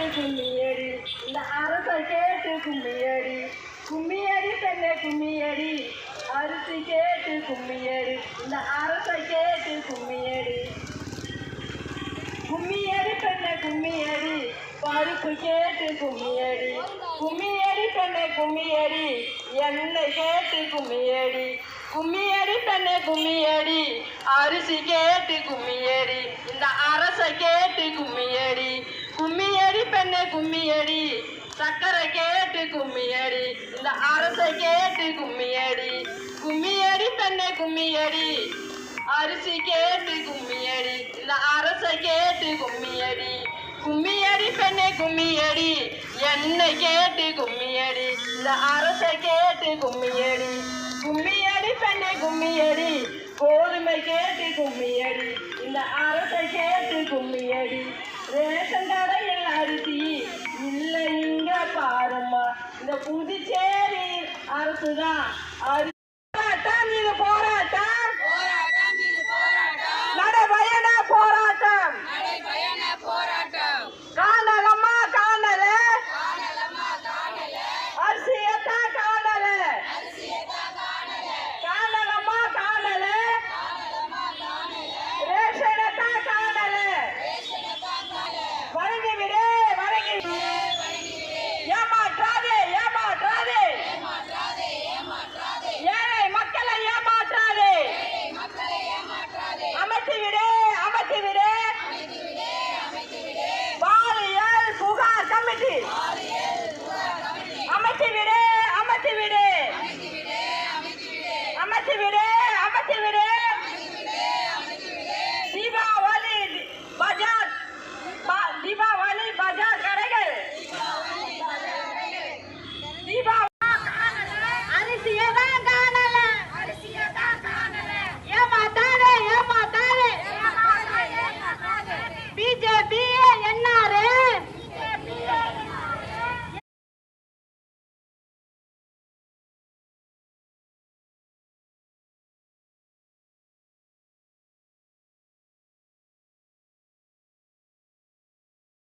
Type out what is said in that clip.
கேட்டு கும்மியடி. இந்த அரசை கேட்டு கும்மியடி. கும்மியடி பெண்ணே கும்மியடி. அரிசி கேட்டு கும்மியடி. இந்த அரசை கேட்டு கும்மியடி. கும்மியடி பெண்ணே கும்மியடி. பருப்பு கேட்டு கும்மியடி. கும்மியடி பெண்ணே கும்மியடி. எண்ணெய் கேட்டு கும்மியடி. கும்மியடி பெண்ணே கும்மியடி. அரிசி கேட்டு கும்மியடி. இந்த அரசை கேட்டு கும்மியடி கும்மியடி பெண்ணை கும்மியடி. சக்கரை கேட்டு கும்மியடி. இந்த அரசை கேட்டு கும்மியடி. கும்மியடி பெண்ணை கும்மியடி. அரிசி கேட்டு கும்மியடி. இந்த அரசை கேட்டு கும்மியடி. கும்மியடி பெண்ணை கும்மியடி. என்னை கேட்டு கும்மியடி. இந்த அரசை கேட்டு கும்மியடி. கும்மியடி பெண்ணை கும்மியடி. கோதுமை கேட்டு கும்மி 组长，啊。